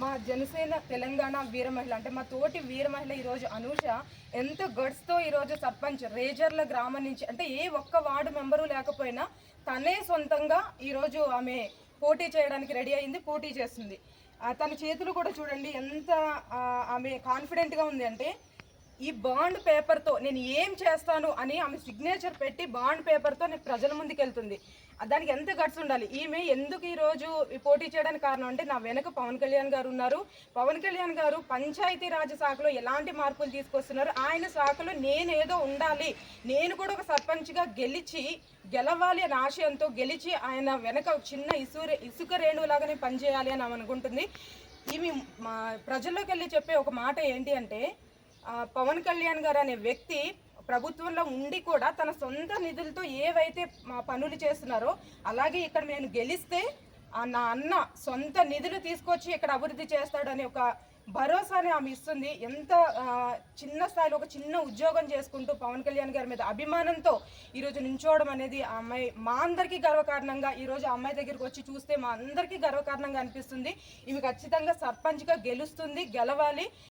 మా జనసేన తెలంగాణ వీర మహిళ అంటే మా తోటి వీర మహిళ ఈరోజు అనూష ఎంత గడ్స్తో ఈరోజు సర్పంచ్ రేజర్ల గ్రామం నుంచి అంటే ఏ ఒక్క వార్డు మెంబరు లేకపోయినా తనే సొంతంగా ఈరోజు ఆమె పోటీ చేయడానికి రెడీ అయింది పోటీ చేస్తుంది. తన చేతులు కూడా చూడండి ఎంత ఆమె కాన్ఫిడెంట్గా ఉంది అంటే ఈ బాండ్ పేపర్తో నేను ఏం చేస్తాను అని ఆమె సిగ్నేచర్ పెట్టి బాండ్ పేపర్తో నేను ప్రజల ముందుకు వెళ్తుంది దానికి ఎంత గట్స్ ఉండాలి? ఈమె ఎందుకు ఈరోజు పోటీ చేయడానికి కారణం అంటే నా వెనక పవన్ కళ్యాణ్ గారు ఉన్నారు. పవన్ కళ్యాణ్ గారు పంచాయతీ రాజ్ శాఖలో ఎలాంటి మార్పులు తీసుకొస్తున్నారు? ఆయన శాఖలో నేనేదో ఉండాలి. నేను కూడా ఒక సర్పంచ్గా గెలిచి గెలవాలి అనే ఆశయంతో గెలిచి ఆయన వెనక చిన్న ఇసుక ఇసుక రేణువులాగానే పనిచేయాలి అని ఆమె అనుకుంటుంది. ఈమె మా ప్రజల్లోకి వెళ్ళి చెప్పే ఒక మాట ఏంటి అంటే పవన్ కళ్యాణ్ గారు అనే వ్యక్తి ప్రభుత్వంలో ఉండి కూడా తన సొంత నిధులతో ఏవైతే మా పనులు చేస్తున్నారో అలాగే ఇక్కడ నేను గెలిస్తే నా అన్న సొంత నిధులు తీసుకొచ్చి ఇక్కడ అభివృద్ధి చేస్తాడనే ఒక భరోసాని ఆమె ఇస్తుంది. ఎంత చిన్న స్థాయిలో ఒక చిన్న ఉద్యోగం చేసుకుంటూ పవన్ కళ్యాణ్ గారి మీద అభిమానంతో ఈరోజు నించోవడం అనేది ఆ అమ్మాయి మా అందరికీ గర్వకారణంగా ఈరోజు ఆ అమ్మాయి దగ్గరికి వచ్చి చూస్తే మా అందరికీ గర్వకారణంగా అనిపిస్తుంది. ఈమె ఖచ్చితంగా సర్పంచ్గా గెలుస్తుంది గెలవాలి.